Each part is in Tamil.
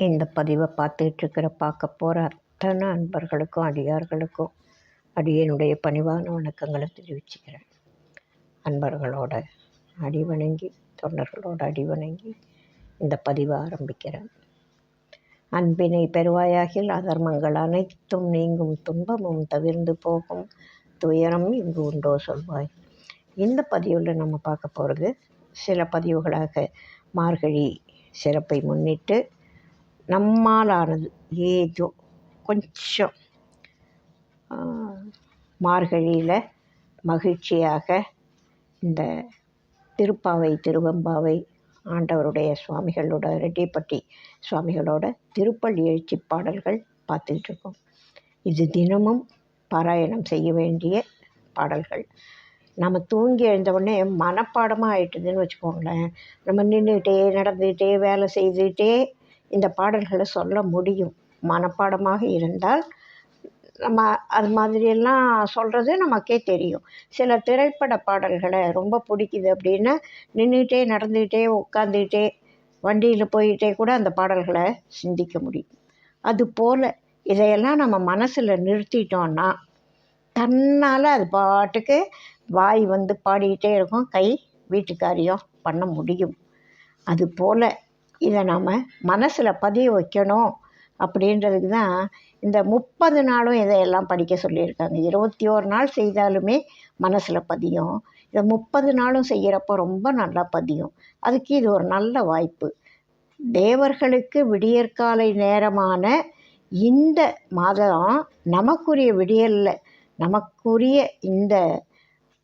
இந்த பதிவை பார்த்துட்ருக்கிற பார்க்க போகிற அத்தனை அன்பர்களுக்கும் அடியார்களுக்கும் அடியனுடைய பணிவான வணக்கங்களை தெரிவிச்சுக்கிறேன். அன்பர்களோட அடிவணங்கி தொண்டர்களோட அடிவணங்கி இந்த பதிவை ஆரம்பிக்கிறேன். அன்பினை பெறுவாயாகில் அதர்மங்கள் அனைத்தும் நீங்கும் துன்பமும் தவிர்ந்து போகும் துயரம் இங்கு உண்டோ சொல்வாய். இந்த பதிவில் நம்ம பார்க்க போகிறது சில பதிவுகளாக மார்கழி சிறப்பை முன்னிட்டு நம்மாலானது. ஏதோ கொஞ்சம் மார்கழியில் மகிழ்ச்சியாக இந்த திருப்பாவை திருவெம்பாவை ஆண்டவருடைய சுவாமிகளோட ரெட்டிப்பட்டி சுவாமிகளோட திருப்பள்ளி எழுச்சி பாடல்கள் பார்த்துக்கிட்டு இருக்கோம் இது தினமும் பாராயணம் செய்ய வேண்டிய பாடல்கள். நம்ம தூங்கி எழுந்தவுடனே மனப்பாடமாக ஆயிட்டுதுன்னு வச்சுக்கோங்களேன். நம்ம நின்றுக்கிட்டே நடந்துக்கிட்டே வேலை செய்துக்கிட்டே இந்த பாடல்களை சொல்ல முடியும். மனப்பாடமாக இருந்தால் நம்ம அது மாதிரியெல்லாம் சொல்கிறது நமக்கே தெரியும். சில திரைப்பட பாடல்களை ரொம்ப பிடிக்குது அப்படின்னா நின்றுக்கிட்டே நடந்துக்கிட்டே உட்காந்துக்கிட்டே வண்டியில் போயிட்டே கூட அந்த பாடல்களை சிந்திக்க முடியும். அதுபோல் இதையெல்லாம் நம்ம மனசில் நிறுத்திட்டோன்னா தன்னால் அது பாட்டுக்கு வாய் வந்து பாடிக்கிட்டே இருக்கும் கை வீட்டுக்காரியம் பண்ண முடியும். அதுபோல் இதை நாம் மனசில் பதிய வைக்கணும் அப்படின்றதுக்கு தான் இந்த முப்பது நாளும் இதையெல்லாம் படிக்க சொல்லியிருக்காங்க. இருபத்தி ஒரு நாள் செய்தாலுமே மனசில் பதியும். இதை முப்பது நாளும் செய்கிறப்போ ரொம்ப நல்லா பதியும். அதுக்கு இது ஒரு நல்ல வாய்ப்பு. தேவர்களுக்கு விடியற்காலை நேரமான இந்த மாதம் நமக்குரிய விடியலில் நமக்குரிய இந்த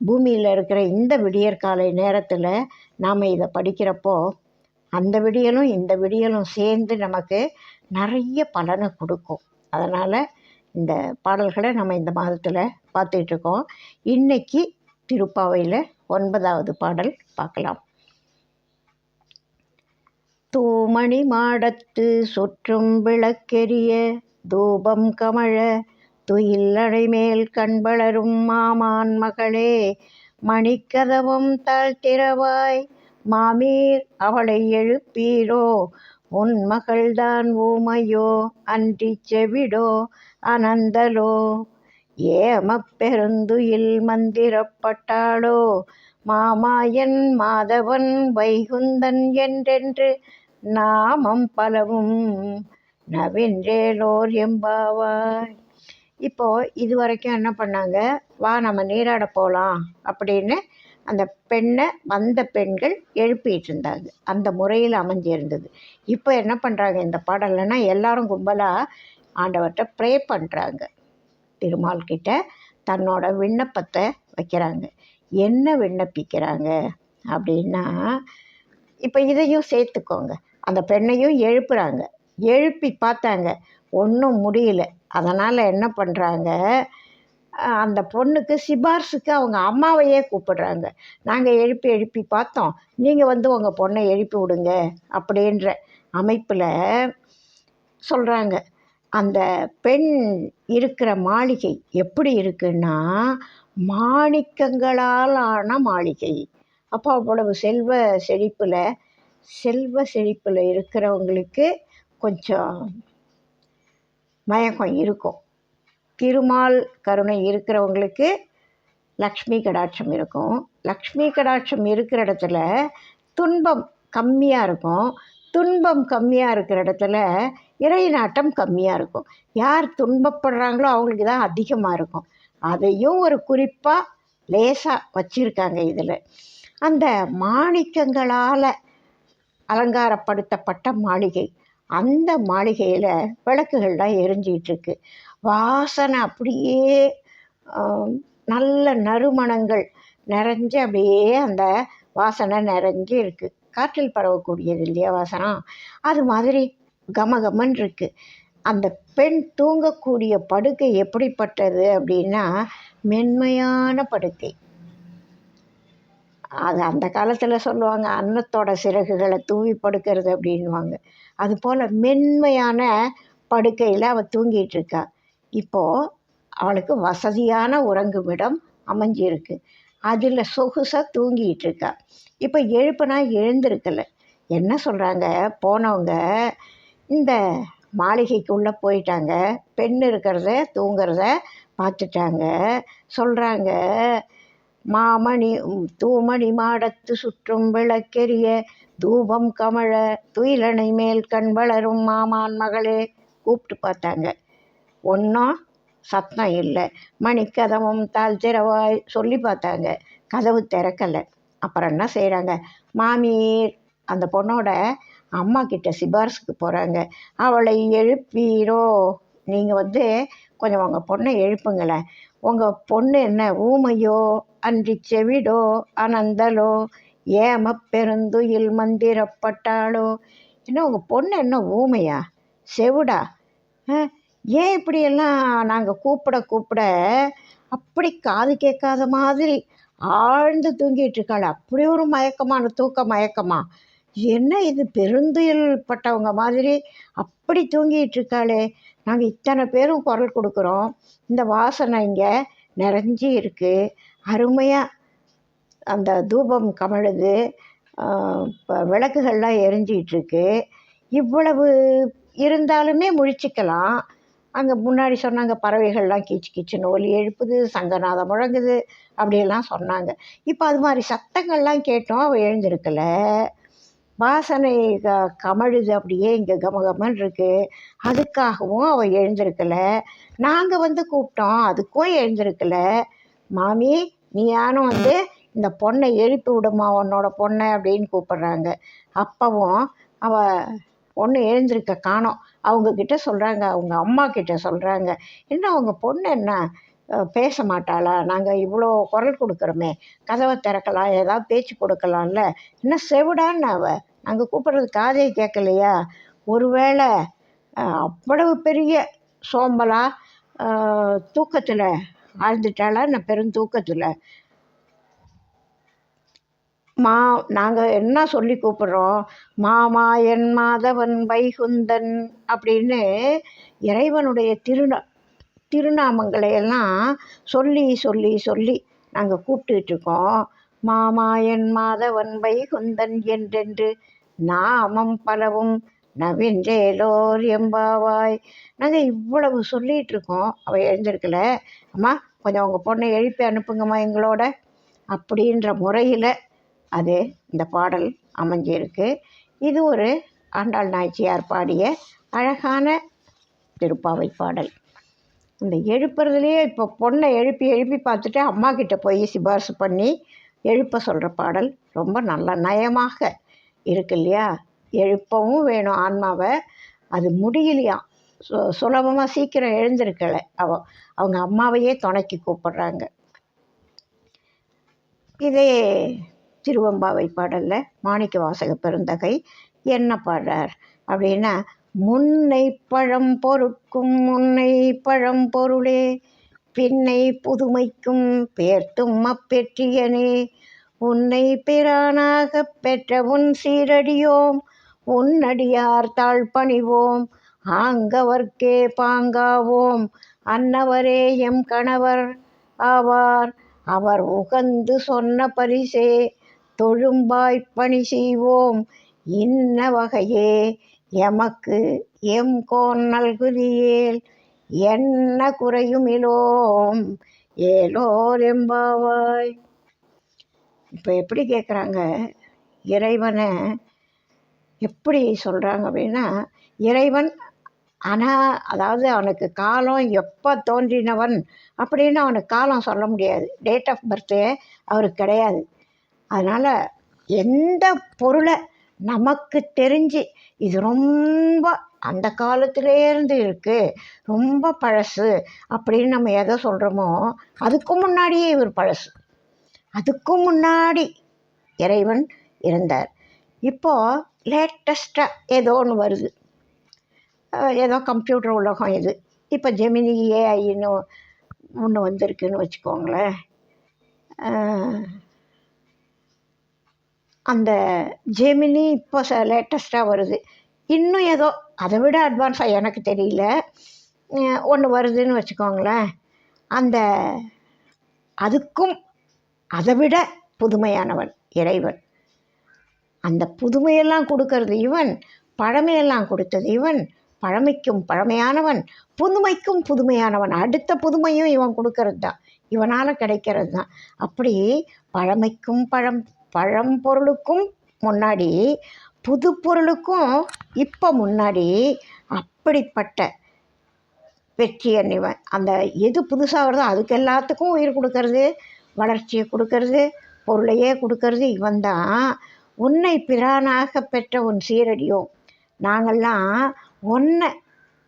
பூமியில் இருக்கிற இந்த விடியற்காலை நேரத்தில் நாம் இதை படிக்கிறப்போ அந்த விடியலும் இந்த விடியலும் சேர்ந்து நமக்கு நிறைய பலனை கொடுக்கும். அதனால் இந்த பாடல்களை நம்ம இந்த மாதத்தில் பார்த்துட்ருக்கோம் இன்றைக்கி திருப்பாவையில் ஒன்பதாவது பாடல் பார்க்கலாம். தூமணி மாடத்து சுற்றும் விளக்கெரிய தூபம் கமழ துயில் மேல் கண்பளரும் மாமான் மகளே மணிக்கதவம் தாழ்த்திரவாய் மாமீர் அவளை எழுப்பீரோ? உன் மகள்தான் ஊமையோ? அன்றி செவிடோ? அனந்தலோ ஏமப்பெருந்துயில் மந்திரப்பட்டாளோ? மாமாயன் மாதவன் வைகுந்தன் என்றென்று நாமம் பலவும் நவின்றேலோர் எம்பாவாய். இப்போது இது வரைக்கும் என்ன பண்ணாங்க? வா நம்ம நீராட போகலாம் அப்படின்னு அந்த பெண்ணை வந்த பெண்கள் எழுப்பிட்டு இருந்தாங்க அந்த முறையில் அமைஞ்சிருந்தது. இப்போ என்ன பண்ணுறாங்க இந்த பாடலைன்னா எல்லாரும் கும்பலாக ஆண்டவர்கிட்ட ப்ரே பண்ணுறாங்க திருமால் கிட்ட தன்னோட விண்ணப்பத்தை வைக்கிறாங்க. என்ன விண்ணப்பிக்கிறாங்க? அப்படின்னா இப்போ இதையும் சேர்த்துக்கோங்க. அந்த பெண்ணையும் எழுப்புறாங்க. எழுப்பி பார்த்தாங்க. ஒன்றும் முடியல. அதனால் என்ன பண்ணுறாங்க அந்த பொண்ணுக்கு சிபார்சுக்கு அவங்க அம்மாவையே கூப்பிடுறாங்க. நாங்கள் எழுப்பி எழுப்பி பார்த்தோம். நீங்கள் வந்து உங்கள் பொண்ணை எழுப்பி விடுங்க அப்படின்ற அமைப்பில் சொல்கிறாங்க அந்த பெண் இருக்கிற மாளிகை எப்படி இருக்குன்னா மாணிக்கங்களால் ஆன மாளிகை. அப்போ அவ்வளவு செல்வ செழிப்பில் செல்வ செழிப்பில் இருக்கிறவங்களுக்கு கொஞ்சம் மயக்கம் இருக்கும். திருமால் கருணை இருக்கிறவங்களுக்கு லக்ஷ்மி கடாட்சம் இருக்கும். லக்ஷ்மி கடாட்சம் இருக்கிற இடத்துல துன்பம் கம்மியாக இருக்கும். துன்பம் கம்மியாக இருக்கிற இடத்துல இறை நாட்டம் கம்மியாக இருக்கும். யார் துன்பப்படுறாங்களோ அவங்களுக்கு தான் அதிகமாக இருக்கும். அதையும் ஒரு குறிப்பாக லேசாக வச்சுருக்காங்க இதில். அந்த மாணிக்கங்களால் அலங்காரப்படுத்தப்பட்ட மாளிகை. அந்த மாளிகையில் விளக்குகள்லாம் எரிஞ்சிகிட்ருக்கு வாசனை அப்படியே நல்ல நறுமணங்கள் நிறைஞ்சு அப்படியே அந்த வாசனை நிறைஞ்சு இருக்குது காற்றில் பரவக்கூடியது இல்லையா வாசனம் அது மாதிரி கமகமன் இருக்குது அந்த பெண் தூங்கக்கூடிய படுக்கை எப்படிப்பட்டது அப்படின்னா மென்மையான படுக்கை. அது அந்த காலத்தில் சொல்லுவாங்க அன்னத்தோட சிறகுகளை தூவி படுக்கிறது அப்படின்வாங்க அதுபோல் மென்மையான படுக்கையில் அவள் தூங்கிட்டு இருக்கா. இப்போது அவளுக்கு வசதியான உறங்குமிடம் அமைஞ்சிருக்கு. அதில் சொகுசாக தூங்கிட்டு இருக்கா. இப்போ எழுப்புனா எழுந்திருக்கலை. என்ன சொல்கிறாங்க போனவங்க இந்த மாளிகைக்குள்ளே போயிட்டாங்க. பெண் இருக்கிறத தூங்கிறத பார்த்துட்டாங்க. சொல்கிறாங்க மாமணி தூமணி மாடத்து சுற்றும் விளக்கெரிய தூபம் கமழ துயிலணை மேல் கண் வளரும் மாமான் மகளே கூப்பிட்டு பார்த்தாங்க. ஒன்றும் சத்தம் இல்லை. மணிக்கதவும் தால் திறவாய் சொல்லி பார்த்தாங்க. கதவு திறக்கலை. அப்புறம் என்ன செய்கிறாங்க மாமீர் அந்த பொண்ணோட அம்மா கிட்ட சிபாரிசுக்கு போகிறாங்க அவளை எழுப்பீரோ? நீங்கள் வந்து கொஞ்சம் உங்கள் பொண்ணை எழுப்புங்களேன். உங்கள் பொண்ணு என்ன ஊமையோ? அன்றி செவிடோ அனந்தலோ ஏம பெருந்துயில் மந்திரப்பட்டாளோ. என்ன உங்கள் பொண்ணு என்ன ஊமையா? செவிடா? ஆ, ஏன் இப்படியெல்லாம் நாங்கள் கூப்பிட கூப்பிட அப்படி காது கேட்காத மாதிரி ஆழ்ந்து தூங்கிட்டு இருக்காள். அப்படி ஒரு மயக்கமான தூக்க மயக்கமா? என்ன இது பெருந்துயில் பட்டவங்க மாதிரி அப்படி தூங்கிட்டு இருக்காளே. நாங்கள் இத்தனை பேரும் குரல் கொடுக்குறோம். இந்த வாசனை இங்கே நிறைஞ்சி இருக்குது அருமையாக அந்த தூபம் கமழுது இப்போ விளக்குகள்லாம் எரிஞ்சிகிட்ருக்கு இவ்வளவு இருந்தாலுமே முழிச்சிக்கலாம். அங்கே முன்னாடி சொன்னாங்க பறவைகள்லாம் கீச்சு கீச்சுன்னு ஒலி எழுப்புது சங்கநாதம் முழங்குது அப்படியெல்லாம் சொன்னாங்க. இப்போ அது மாதிரி சத்தங்கள்லாம் கேட்டோம் அவள் எழுந்திருக்கல. வாசனை க கமழுது அப்படியே இங்கே கமகமன்னு இருக்குது அதுக்காகவும் அவள் எழுந்திருக்கல. நாங்கள் வந்து கூப்பிட்டோம் அதுக்கும் எழுந்திருக்கல. மாமி நீ யானும் வந்து இந்த பொண்ணை எழுப்பி விடுமா உன்னோட பொண்ணை? அப்படின்னு கூப்பிடுறாங்க. அப்பவும் அவள் பொண்ணு எழுந்திருக்க காணோம். அவங்கக்கிட்ட சொல்கிறாங்க அவங்க அம்மா கிட்ட சொல்கிறாங்க என்ன அவங்க பொண்ணு என்ன? பேச மாட்டாளா? நாங்கள் இவ்வளோ குரல் கொடுக்குறோமே கதவை திறக்கலாம் ஏதாவது பேச்சு கொடுக்கலாம்ல. என்ன செவிடான்னு அவ? நாங்கள் கூப்பிட்றது காதே கேட்கலையா? ஒருவேளை அவ்வளவு பெரிய சோம்பலாக தூக்கத்தில் ஆழ்ந்துட்டாளா? நான் பெரும் தூக்கத்தில்? மா நாங்கள் என்ன சொல்லி கூப்பிட்றோம்? மாமா என் மாதவன் வைகுந்தன் அப்படின்னு இறைவனுடைய திருநா திருநாமங்களை எல்லாம் சொல்லி சொல்லி சொல்லி நாங்கள் கூப்பிட்டுட்டு இருக்கோம் மாமா என் மாதவன் வைகுந்தன் என்றென்று நாமம் பலவும் நவீன்றேலோர் எம்பாவாய். நாங்கள் இவ்வளவு சொல்லிகிட்டு இருக்கோம் அவள் எழுந்திருக்கல. அம்மா கொஞ்சம் உங்கள் பொண்ணை எழுப்பி அனுப்புங்கம்மா எங்களோட. அப்படின்ற முறையில் அது இந்த பாடல் அமைஞ்சிருக்கு. இது ஒரு ஆண்டாள் நாய்ச்சியார் பாடிய அழகான திருப்பாவை பாடல். இந்த எழுப்புறதுலேயே இப்போ பொண்ணை எழுப்பி எழுப்பி பார்த்துட்டு அம்மா கிட்ட போய் சிபாரிசு பண்ணி எழுப்ப சொல்கிற பாடல் ரொம்ப நல்ல நயமாக இருக்கு இல்லையா? எழுப்பவும் வேணும் ஆன்மாவை. அது முடியலையாம் சு சுலபமாக சீக்கிரம் எழுந்திருக்கலை. அவ அவங்க அம்மாவையே துணைக்கி கூப்பிடுறாங்க. இதே திருவம்பாவை பாடலில் மாணிக்க வாசக பெருந்தகை என்ன பாடுறார் அப்படின்னா முன்னை பழம் பொருட்கும் முன்னை பழம் பொருளே பின்னை புதுமைக்கும் பேர்த்தும் அப்பெற்றியனே உன்னை பிரானாக பெற்ற உன் சீரடியோம் உன்னடியார் தாழ் பணிவோம் ஆங்கவர்க்கே பாங்காவோம். அன்னவரே எம் கணவர் ஆவார். அவர் உகந்து சொன்ன பரிசே தொழும்பாய்ப் பணி செய்வோம். இன்ன வகையே எமக்கு எம் கோன் நல்குதியேல் என்ன குறையுமிலோம் ஏலோர் எம்பாவாய். இப்போ எப்படி கேட்குறாங்க இறைவனை எப்படி சொல்கிறாங்க அப்படின்னா இறைவன் ஆனால் அதாவது அவனுக்கு காலம் எப்போ தோன்றினவன் அப்படின்னு அவனுக்கு காலம் சொல்ல முடியாது. டேட் ஆஃப் பர்த்டே அவருக்கு கிடையாது. அதனால் எந்த பொருளை நமக்கு தெரிஞ்சு இது ரொம்ப அந்த காலத்திலேருந்து இருக்குது ரொம்ப பழசு அப்படின்னு நம்ம எதை சொல்கிறோமோ அதுக்கும் முன்னாடியே இவர் பழசு. அதுக்கும் முன்னாடி இறைவன் இருந்தார். இப்போது லேட்டஸ்ட்டாக ஏதோ ஒன்று வருது. ஏதோ கம்ப்யூட்டர் உலகம் இது. இப்போ ஜெமினி ஏஐன்னு ஒன்று வந்திருக்குன்னு வச்சுக்கோங்களேன். அந்த ஜெமினி இப்போ ச லேட்டஸ்ட்டாக வருது. இன்னும் ஏதோ அதை விட அட்வான்ஸாக எனக்கு தெரியல. ஒன்று வருதுன்னு வச்சுக்கோங்களேன். அந்த அதுக்கும் அதை விட புதுமையானவன் இறைவன். அந்த புதுமையெல்லாம் கொடுக்கறது இவன் பழமையெல்லாம் கொடுத்தது இவன். பழமைக்கும் பழமையானவன் புதுமைக்கும் புதுமையானவன். அடுத்த புதுமையும் இவன் கொடுக்கறது தான். இவனால் கிடைக்கிறது தான். அப்படி பழமைக்கும் பழம் பழம்பொருளுக்கும் முன்னாடி புது பொருளுக்கும் இப்போ முன்னாடி அப்படிப்பட்ட வெற்றியன் இவன் அந்த எது புதுசாக வருதோ அதுக்கு எல்லாத்துக்கும் உயிர் கொடுக்கறது வளர்ச்சியை கொடுக்கறது பொருளையே கொடுக்கறது இவன் தான். உன்னை பிரானாக பெற்ற உன் சீரடியோ? நாங்கள்லாம் உன்னை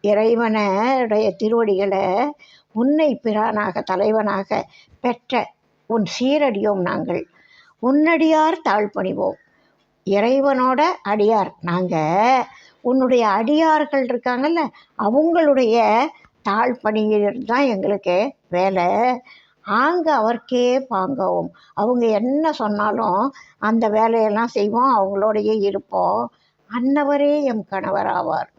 இறைவனுடைய திருவடிகளை உன்னை பிரானாக தலைவனாக பெற்ற உன் சீரடியோம் நாங்கள். உன்னடியார் தாழ்பணிவோம் இறைவனோட அடியார். நாங்கள் உன்னுடைய அடியார்கள் இருக்காங்கல்ல அவங்களுடைய தாழ் பணியில் தான் எங்களுக்கு வேலை. ஆங்க அவர்க்கே பாங்கவும். அவங்க என்ன சொன்னாலும் அந்த வேலையெல்லாம் செய்வோம் அவங்களோடையே இருப்போம். அன்னவரே எம் கணவராவார்.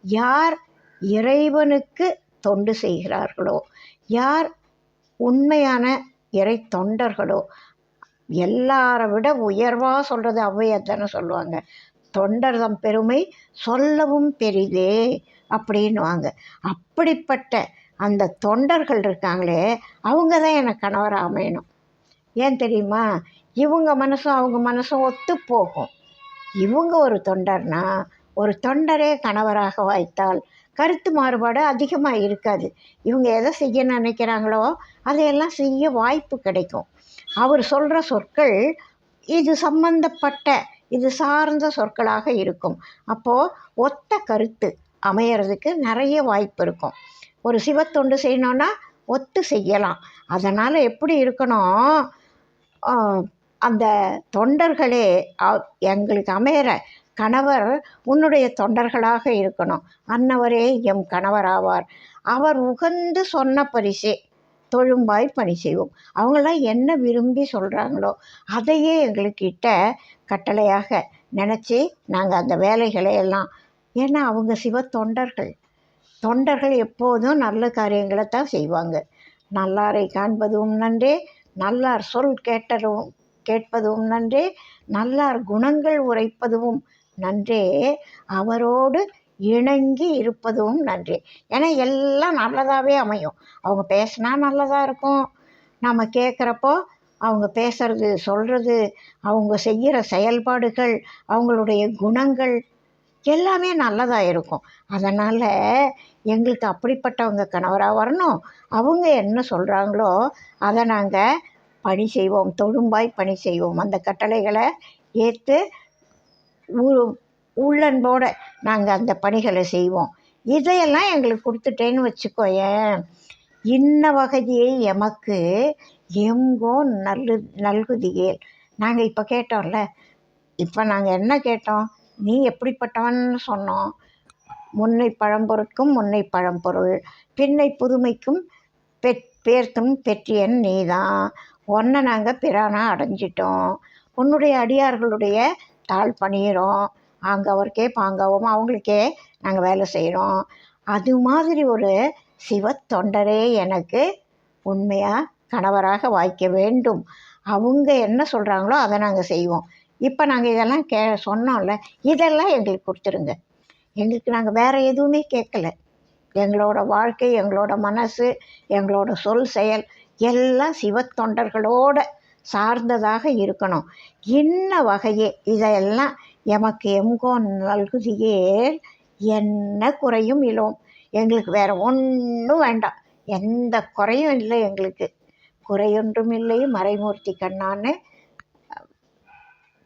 யார் இறைவனுக்கு தொண்டு செய்கிறார்களோ யார் உண்மையான இறை தொண்டர்களோ எல்லாரை விட உயர்வாக சொல்கிறது ஔவையார் தானே சொல்லுவாங்க. தொண்டர் தம் பெருமை சொல்லவும் பெரிதே அப்படின்னுவாங்க. அப்படிப்பட்ட அந்த தொண்டர்கள் இருக்காங்களே அவங்க தான் எனக்கு கணவராக அமையணும். ஏன் தெரியுமா? இவங்க மனசும் அவங்க மனசும் ஒத்து போகும் இவங்க ஒரு தொண்டர்னா ஒரு தொண்டரே கணவராக வாய்த்தால் கருத்து மாறுபாடு அதிகமாக இருக்காது. இவங்க எதை செய்ய நினைக்கிறாங்களோ அதையெல்லாம் செய்ய வாய்ப்பு கிடைக்கும். அவர் சொல்கிற சொற்கள் இது சம்பந்தப்பட்ட இது சார்ந்த சொற்களாக இருக்கும். அப்போது ஒத்த கருத்து அமையறதுக்கு நிறைய வாய்ப்பு இருக்கும். ஒரு சிவத்தொண்டு செய்யணுன்னா ஒத்து செய்யலாம். அதனால் எப்படி இருக்கணும்? அந்த தொண்டர்களே எங்களுக்கு அமையிற கணவர் உன்னுடைய தொண்டர்களாக இருக்கணும். அன்னவரே எம் கணவராவார். அவர் உகந்து சொன்ன பரிசே தொழும்பாய் பணி செய்வோம். அவங்களாம் என்ன விரும்பி சொல்கிறாங்களோ அதையே எங்களுக்கிட்ட கட்டளையாக நினச்சி நாங்கள் அந்த வேலைகளை எல்லாம் ஏன்னா அவங்க சிவ தொண்டர்கள் தொண்டர்கள் எப்போதும் நல்ல காரியங்களை தான் செய்வாங்க. நல்லாரை காண்பதும் நன்றே நல்லார் சொல் கேட்டதும் கேட்பதும் நன்றே நல்லார் குணங்கள் உரைப்பதும் நன்றே அவரோடு இணங்கி இருப்பதும் நன்றே. ஏன்னா எல்லாம் நல்லதாகவே அமையும். அவங்க பேசினா நல்லதாக இருக்கும். நம்ம கேட்குறப்போ அவங்க பேசுறது சொல்கிறது அவங்க செய்கிற செயல்பாடுகள் அவங்களுடைய குணங்கள் எல்லாமே நல்லதாக இருக்கும். அதனால் எங்களுக்கு அப்படிப்பட்டவங்க கணவராக வரணும். அவங்க என்ன சொல்கிறாங்களோ அதை நாங்கள் பணி செய்வோம். தொழும்பாய் பணி செய்வோம். அந்த கட்டளைகளை ஏற்று உள்ளன்போடு நாங்கள் அந்த பணிகளை செய்வோம். இதையெல்லாம் எங்களுக்கு கொடுத்துட்டேன்னு வச்சுக்கோயேன். இன்ன வகையை எமக்கு எங்கோ நல்லு நல்குதியேல். நாங்கள் இப்போ கேட்டோம்ல. இப்போ நாங்கள் என்ன கேட்டோம்? நீ எப்படிப்பட்டவன்னு சொன்னோம். முன்னை பழம்பொருட்கும் முன்னை பழம்பொருள். பின்னை புதுமைக்கும் பெற் பேர்த்தும் பெற்றியன் நீதான். ஒன்றை நாங்கள் பிரானா அடைஞ்சிட்டோம். உன்னுடைய அடியார்களுடைய தாழ் பணியிறோம். ஆங்கவர்க்கே பாங்கவும். அவங்களுக்கே நாங்கள் வேலை செய்கிறோம் அது மாதிரி ஒரு சிவ தொண்டரே எனக்கு உண்மையாக கணவராக வாய்க்க வேண்டும். அவங்க என்ன சொல்கிறாங்களோ அதை நாங்கள் செய்வோம். இப்போ நாங்கள் இதெல்லாம் கே சொன்னோம்ல இதெல்லாம் எங்களுக்கு கொடுத்துருங்க. எங்களுக்கு நாங்கள் வேறு எதுவுமே கேட்கல. எங்களோட வாழ்க்கை எங்களோட மனசு எங்களோட சொல் செயல் எல்லாம் சிவத்தொண்டர்களோட சார்ந்ததாக இருக்கணும். இன்ன வகையே இதையெல்லாம் எமக்கு எங்கோ நல்குதியே என்ன குறையும் இலோம். எங்களுக்கு வேறு ஒன்றும் வேண்டாம். எந்த குறையும் இல்லை எங்களுக்கு. குறையொன்றும் இல்லை மறைமூர்த்தி கண்ணான்னு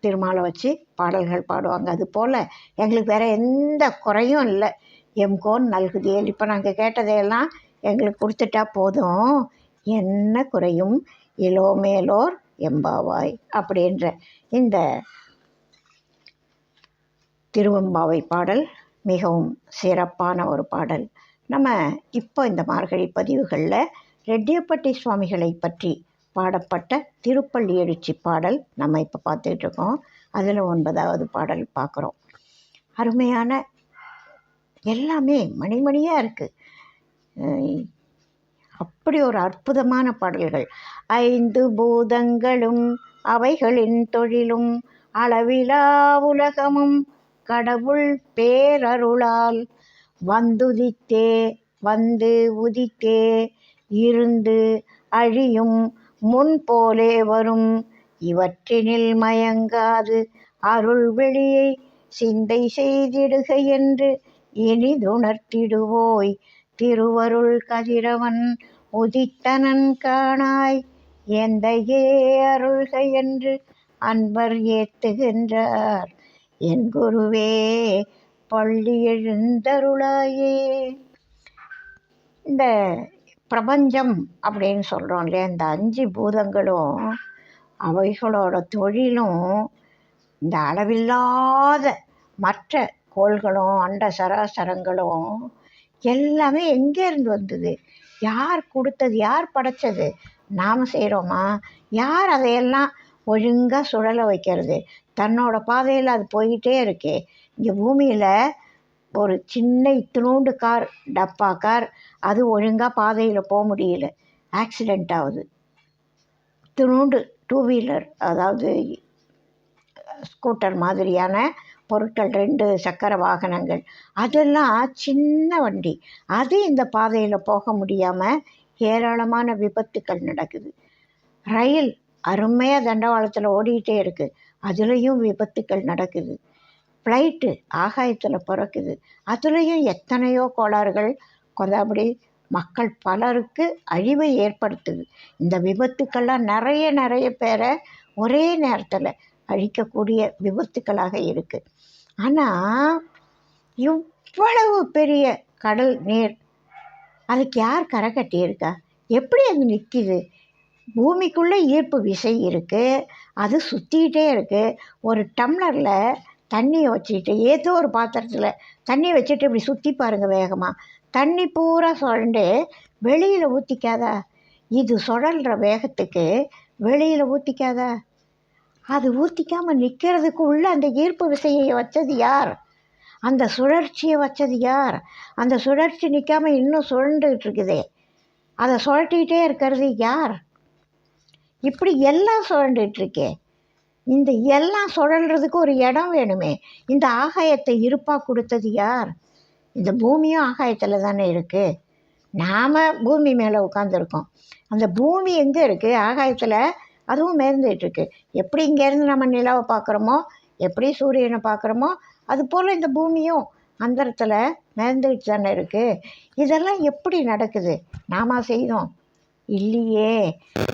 திருமாலை வச்சு பாடல்கள் பாடுவாங்க. அது போல் எங்களுக்கு வேறு எந்த குறையும் இல்லை. எம்கோன் நல்குதியல். இப்போ நாங்கள் கேட்டதையெல்லாம் எங்களுக்கு கொடுத்துட்டா போதும். என்ன குறையும்? இளோமேலோர் எம்பாவாய் அப்படின்ற இந்த திருவெம்பாவை பாடல் மிகவும் சிறப்பான ஒரு பாடல். நம்ம இப்போ இந்த மார்கழி பதிவுகளில் ரெட்டியப்பட்டி சுவாமிகளை பற்றி பாடப்பட்ட திருப்பள்ளி எழுச்சி பாடல் நம்ம இப்போ பார்த்துட்டு இருக்கோம் அதில் ஒன்பதாவது பாடல் பார்க்குறோம். அருமையான எல்லாமே மணிமணியாக இருக்குது அப்படி ஒரு அற்புதமான பாடல்கள். ஐந்து பூதங்களும் அவைகளின் தொழிலும் அளவிலா உலகமும் கடவுள் பேரருளால் வந்துதித்தே வந்து உதித்தே இருந்து அழியும் முன் போலே வரும். இவற்றினில் மயங்காது. அருள் வெளியை சிந்தை செய்திடுக என்று இனிதுணர்த்திடுவோய். திருவருள் கதிரவன் உதித்தனன் காணாய். எந்தையே அருள்க என்று அன்பர் ஏத்துகின்றார். என் குருவே பள்ளி எழுந்தருளாயே. இந்த பிரபஞ்சம் அப்படின்னு சொல்கிறோம் இல்லையா? இந்த அஞ்சு பூதங்களும் அவைகளோட தொழிலும் இந்த அளவில்லாத மற்ற கோள்களும் அண்ட சராசரங்களும் எல்லாமே எங்கேருந்து வந்தது? யார் கொடுத்தது? யார் படைச்சது? நாம் செய்கிறோமா யார் அதையெல்லாம் ஒழுங்காக சுழல வைக்கிறது? தன்னோட பாதையில் அது போய்கிட்டே இருக்கே. இங்கே பூமியில் ஒரு சின்ன இத்தினோண்டு கார் டப்பா கார் அது ஒழுங்காக பாதையில் போக முடியல. ஆக்சிடெண்ட் ஆகுது. இத்தினோண்டு டூ வீலர் அதாவது ஸ்கூட்டர் மாதிரியான பொருட்கள் ரெண்டு சக்கர வாகனங்கள் அதெல்லாம் சின்ன வண்டி. அது இந்த பாதையில் போக முடியாமல் ஏராளமான விபத்துக்கள் நடக்குது. ரயில் அருமையாக தண்டவாளத்தில் ஓடிக்கிட்டே இருக்குது அதுலேயும் விபத்துக்கள் நடக்குது. ஃப்ளைட்டு ஆகாயத்தில் பிறக்குது. அதுலேயும் எத்தனையோ கோளாறுகள் கொதாபடி மக்கள் பலருக்கு அழிவை ஏற்படுத்துது. இந்த விபத்துக்கள்லாம் நிறைய நிறைய பேரை ஒரே நேரத்தில் அழிக்கக்கூடிய விபத்துக்களாக இருக்குது ஆனால் இவ்வளவு பெரிய கடல் நீர் அதுக்கு யார் கரை கட்டியிருக்கா? எப்படி அது நிற்கிது பூமிக்குள்ளே ஈர்ப்பு விசை இருக்குது அது சுற்றிக்கிட்டே இருக்குது ஒரு டம்ளரில் தண்ணியை வச்சுக்கிட்டு ஏதோ ஒரு பாத்திரத்தில் தண்ணியை வச்சுட்டு இப்படி சுற்றி பாருங்கள் வேகமாக தண்ணி பூரா சுழண்டு வெளியில் ஊற்றிக்காதா இது சுழல்ற வேகத்துக்கு வெளியில் ஊற்றிக்காதா அது ஊற்றிக்காமல் நிற்கிறதுக்கு உள்ள அந்த ஈர்ப்பு விசையை வச்சது யார்? அந்த சுழற்சியை வச்சது யார்? அந்த சுழற்சி நிற்காமல் இன்னும் சுழண்டுகிட்டு இருக்குதே. அதை சுழட்டிக்கிட்டே இருக்கிறது யார்? இப்படி எல்லாம் சுழண்டுட்டு இருக்கே. இந்த எல்லாம் சுழல்றதுக்கு ஒரு இடம் வேணுமே. இந்த ஆகாயத்தை இருப்பாக கொடுத்தது யார்? இந்த பூமியும் ஆகாயத்தில் தானே இருக்குது நாம் பூமி மேலே உட்காந்துருக்கோம் அந்த பூமி எங்கே இருக்குது ஆகாயத்தில் அதுவும் மேர்ந்துட்டு எப்படி இங்கேருந்து நம்ம நிலாவை பார்க்குறோமோ எப்படி சூரியனை பார்க்குறோமோ அது போல் இந்த பூமியும் அந்தரத்தில் மேர்ந்துக்கிட்டு தானே இருக்குது இதெல்லாம் எப்படி நடக்குது? நாம செய்தோம். இல்லையே.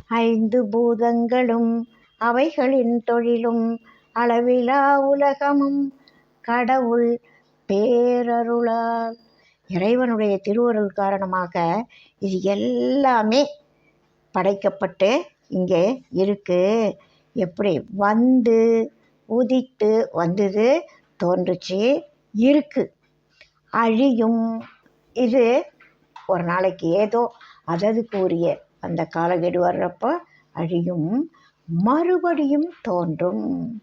ஐந்து பூதங்களும் அவைகளின் தொழிலும் அளவிலா உலகமும் கடவுள் பேரருளால். இறைவனுடைய திருவருள் காரணமாக இது எல்லாமே படைக்கப்பட்டு இங்கே இருக்குது எப்படி? வந்து உதித்து வந்தது தோன்றுச்சு இருக்குது அழியும். இது ஒரு நாளைக்கு ஏதோ அததுக்குரிய அந்த காலக்கெடு வர்றப்போ அழியும். மறுபடியும் தோன்றும்.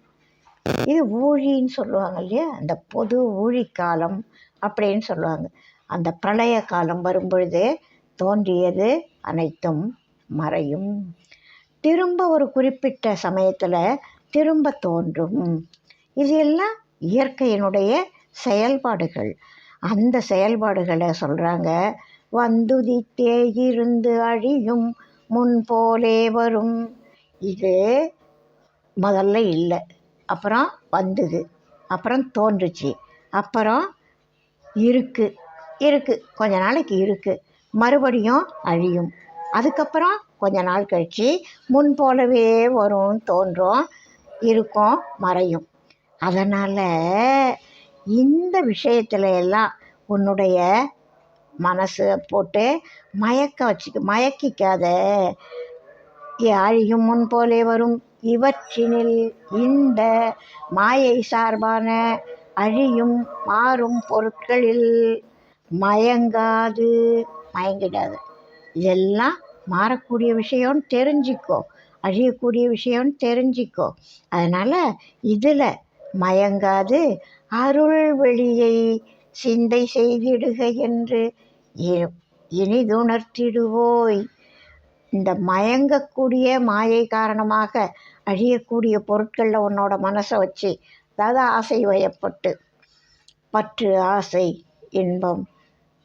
இது ஊழின்னு சொல்லுவாங்க இல்லையா? அந்த பொது ஊழிக்காலம் அப்படின்னு சொல்லுவாங்க. அந்த பிரளய காலம் வரும்பொழுது தோன்றியது அனைத்தும் மறையும். திரும்ப ஒரு குறிப்பிட்ட சமயத்தில் திரும்ப தோன்றும். இது எல்லாம் இயற்கையினுடைய செயல்பாடுகள். அந்த செயல்பாடுகளை சொல்கிறாங்க வந்துதித்தே இருந்து அழியும் முன்போலே வரும். இது முதல்ல இல்லை. அப்புறம் வந்தது. அப்புறம் தோன்றுச்சு. அப்புறம் இருக்குது இருக்குது கொஞ்ச நாளைக்கு இருக்குது மறுபடியும் அழியும். அதுக்கப்புறம் கொஞ்ச நாள் கழித்து முன் போலவே வரும் தோன்றும். இருக்கும். மறையும். அதனால் இந்த விஷயத்துல எல்லாம் உன்னுடைய மனசை போட்டு மயக்க வச்சுக்க மயக்கிக்காத. அழியும் முன் போலே வரும். இவற்றினில் இந்த மாயை சார்பான அழியும் மாறும் பொருட்களில் மயங்காது. மயங்கிடாது. இதெல்லாம் மாறக்கூடிய விஷயம்னு தெரிஞ்சிக்கோ. அழியக்கூடிய விஷயம்னு தெரிஞ்சிக்கோ. அதனால் இதில் மயங்காது. அருள் வெளியை சிந்தை செய்திடுக என்று இனிதுணர்த்திடுவோய். இந்த மயங்கக்கூடிய மாயை காரணமாக அழியக்கூடிய பொருட்களில் உன்னோட மனசை வச்சு அதாவது ஆசை வயப்பட்டு பற்று ஆசை இன்பம்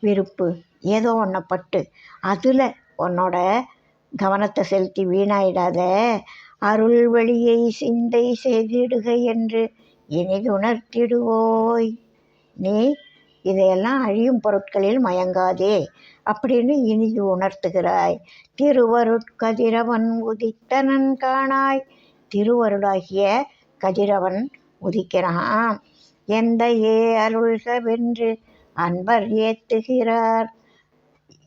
விருப்பு ஏதோ ஒன்றை பட்டு அதில் உன்னோட கவனத்தை செலுத்தி வீணாயிடாத அருள் வழியை சிந்தை செய்திடுக என்று இனிதுணர்த்திடுவோய். நீ இதையெல்லாம் அழியும் பொருட்களில் மயங்காதே அப்படின்னு இனிது உணர்த்துகிறாய். திருவருட்கதிரவன் உதித்தனன் காணாய். திருவருடாகிய கதிரவன் உதிக்கிறான். எந்த ஏ அருள்கவென்று அன்பர் ஏத்துகிறார்.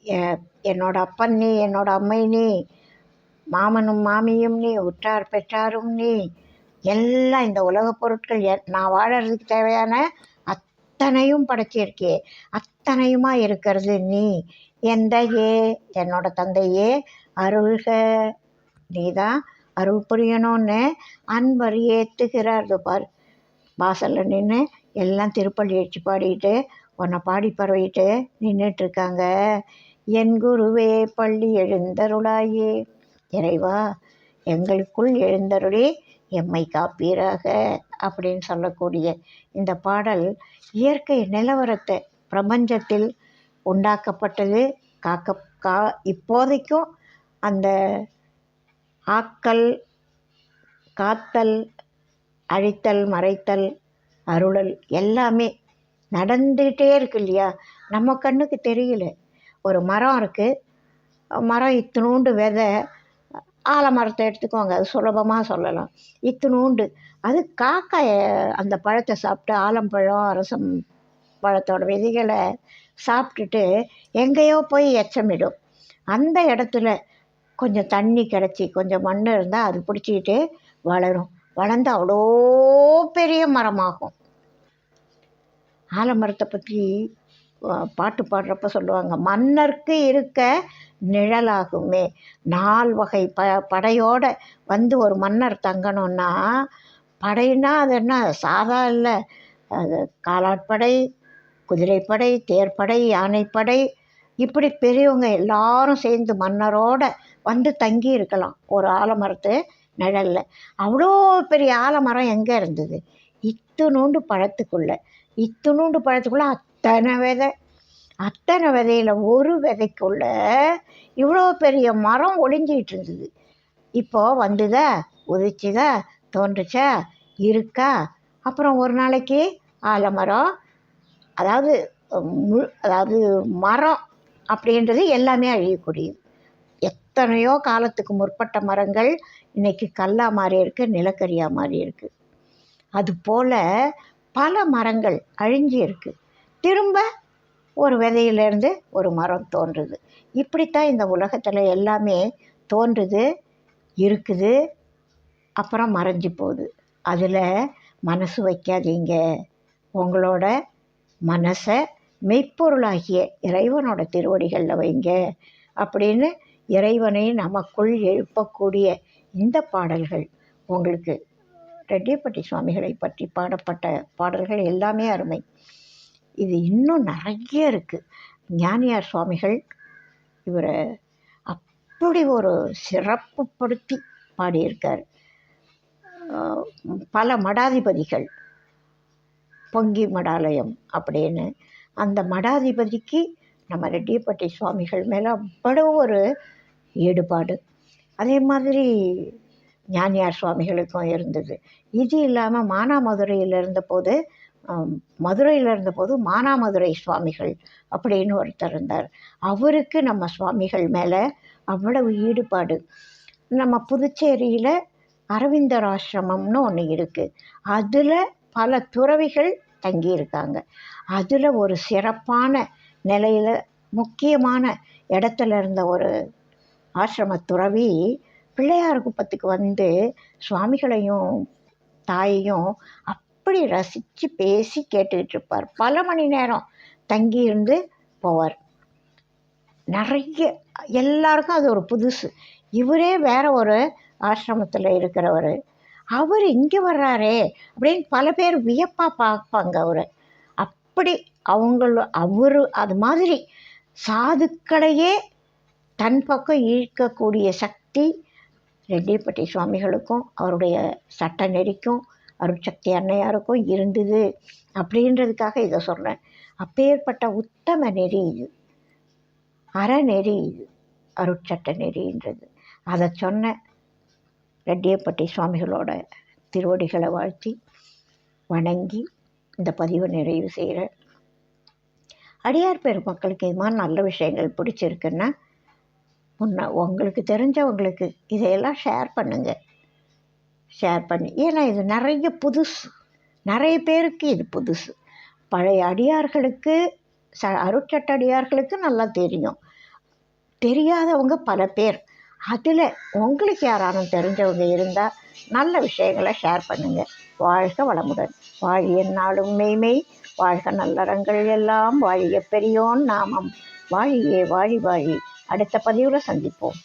எ- என்னோட அப்பன் நீ என்னோட அம்மை நீ மாமனும் மாமியும் நீ உற்றார் பெற்றாரும் நீ எல்லாம் இந்த உலகப் பொருட்கள் எ- நான் வாழறதுக்கு தேவையான அத்தனையும் படைச்சிருக்கே அத்தனையுமா இருக்கிறது நீ? எந்த ஏ என்னோட தந்தையே அருள்க. நீதான் அருள் புரியணும்னு அன்பர் ஏற்றுகிறார் பார். வாசலில் நின்று எல்லாம் திருப்பள்ளி எழுச்சி பாடிட்டு உன்னை பாடி பரவிட்டு நின்றுட்டுருக்காங்க என் குருவே பள்ளி எழுந்தருளாயே. இறைவா எங்களுக்குள் எழுந்தருளே எம்மை காப்பீராக அப்படின்னு சொல்லக்கூடிய இந்த பாடல் இயற்கை நிலவரத்தை பிரபஞ்சத்தில் உண்டாக்கப்பட்டது. காக்க கா இப்போதைக்கும் அந்த ஆக்கல் காத்தல் அழித்தல் மறைத்தல் அருளல் எல்லாமே நடந்துகிட்டே இருக்கு இல்லையா? நம்ம கண்ணுக்கு தெரியல. ஒரு மரம் இருக்குது மரம் இத்தினூண்டு விதை ஆலமரத்தை எடுத்துக்கோங்க. அது சுலபமாக சொல்லலாம். இத்தினூண்டு அது காக்காய் அந்த பழத்தை சாப்பிட்டு ஆலம்பழம் அரசம் பழத்தோட விதைகளை சாப்பிட்டுட்டு எங்கேயோ போய் எச்சமிடும். அந்த இடத்துல கொஞ்சம் தண்ணி கிடச்சி கொஞ்சம் மண் இருந்தால் அது பிடிச்சிக்கிட்டு வளரும். வளர்ந்து அவ்வளோ பெரிய மரமாகும். ஆலமரத்தை பற்றி பாட்டு பாடுறப்ப சொல்லுவாங்க மன்னர்க்கு இருக்க நிழலாகுமே. நால் வகை ப படையோட வந்து ஒரு மன்னர் தங்கணும்னா படைன்னா அது என்ன? சாதா இல்லை. அது காலாட்படை குதிரைப்படை தேர்ப்படை யானைப்படை இப்படி பெரியவங்க எல்லாரும் சேர்ந்து மன்னரோட வந்து தங்கி இருக்கலாம். ஒரு ஆலமரத்து நிழலில். அவ்வளோ பெரிய ஆலமரம் எங்கே இருந்தது? இத்துணூண்டு இத்து இத்துணூண்டு பழத்துக்குள்ளே அத்தனை விதை. அத்தனை விதையில் ஒரு விதைக்குள்ள இவ்வளோ பெரிய மரம் ஒளிஞ்சிக்கிட்டு இருந்தது. இப்போ வந்துதா உதிச்சுதா தோன்றுச்சா இருக்கா? அப்புறம் ஒரு நாளைக்கு ஆலமரம் அதாவது மு அதாவது மரம் அப்படின்றது எல்லாமே அழியக்கூடியது. எத்தனையோ காலத்துக்கு முற்பட்ட மரங்கள் இன்றைக்கி கல்லா மாறி இருக்குது நிலக்கரியாக மாறி இருக்குது அதுபோல் பல மரங்கள் அழிஞ்சு இருக்குது திரும்ப ஒரு விதையிலேருந்து ஒரு மரம் தோன்றுது. இப்படித்தான் இந்த உலகத்தில் எல்லாமே தோன்றுது இருக்குது அப்புறம் மறைஞ்சு போகுது. அதில் மனசு வைக்காதீங்க. உங்களோட மனசை மெய்ப்பொருளாகிய இறைவனோட திருவடிகளில் வைங்க அப்படின்னு இறைவனை நமக்குள் எழுப்பக்கூடிய இந்த பாடல்கள் உங்களுக்கு ரெட்டியப்பட்டி சுவாமிகளை பற்றி பாடப்பட்ட பாடல்கள் எல்லாமே அருமை. இது இன்னும் நிறைய இருக்குது ஞானியார் சுவாமிகள் இவரை அப்படி ஒரு சிறப்புப்படுத்தி பாடியிருக்கார். பல மடாதிபதிகள் பொங்கி மடாலயம் அப்படின்னு அந்த மடாதிபதிக்கு நம்ம ரெட்டியப்பட்டி சுவாமிகள் மேலே அவ்வளவு ஒரு ஈடுபாடு. அதே மாதிரி ஞானியார் சுவாமிகளுக்கும் இருந்தது. இது இல்லாமல் மானாமதுரையில் இருந்தபோது மதுரையில் இருந்தபோது மானாமதுரை சுவாமிகள் அப்படின்னு ஒருத்தர் இருந்தார். அவருக்கு நம்ம சுவாமிகள் மேலே அவ்வளவு ஈடுபாடு. நம்ம புதுச்சேரியில் அரவிந்தர் ஆசிரமம்னு ஒன்று இருக்குது அதில் பல துறவிகள் தங்கியிருக்காங்க. அதில் ஒரு சிறப்பான நிலையில் முக்கியமான இடத்துல இருந்த ஒரு ஆசிரம துறவி பிள்ளையார் குப்பத்துக்கு வந்து சுவாமிகளையும் தாயையும் அப்படி ரசித்து பேசி கேட்டுக்கிட்டு இருப்பார் பல மணி நேரம் தங்கியிருந்து போவார். நிறைய எல்லாருக்கும் அது ஒரு புதுசு. இவரே வேற ஒரு ஆசிரமத்தில் இருக்கிறவர். அவர் இங்கே வர்றாரே அப்படின்னு பல பேர் வியப்பாக பார்ப்பாங்க அவரை. அப்படி அவங்கள அவர் அது மாதிரி சாதுக்களையே தன் பக்கம் ஈர்க்கக்கூடிய சக்தி ரெட்டிப்பட்டி சுவாமிகளுக்கும் அவருடைய சட்ட நெறிக்கும் அருட்சக்தி அன்னையாருக்கும் இருந்தது அப்படின்றதுக்காக இதை சொன்னேன் அப்பேற்பட்ட உத்தம நெறி இது. அறநெறி இது. அருட்சட்ட நெறின்றது. அதை சொன்ன ரெட்டியப்பட்டி சுவாமிகளோட திருவடிகளை வாழ்த்தி வணங்கி இந்த பதிவை நிறைவு செய்கிறேன் அடியார் பெருமக்களுக்கு இது மாதிரி நல்ல விஷயங்கள் பிடிச்சிருக்குன்னா முன்ன உங்களுக்கு தெரிஞ்சவங்களுக்கு இதையெல்லாம் ஷேர் பண்ணுங்கள் ஷேர் பண்ணி. ஏன்னா இது நிறைய புதுசு. நிறைய பேருக்கு இது புதுசு. பழைய அடியார்களுக்கு ச அருட்சட்ட அடியார்களுக்கு நல்லா தெரியும். தெரியாதவங்க பல பேர். அதில் உங்களுக்கு யாரானும் தெரிஞ்சவங்க இருந்தால் நல்ல விஷயங்களை ஷேர் பண்ணுங்கள் வாழ்க வளமுடன். வாழிய நாளும் மெய்மை வாழ்க நல்லறங்கள் எல்லாம். வாழிய பெரியோன் நாமம். வாழியே வாழி வாழி. அடுத்த பதிவில் சந்திப்போம்.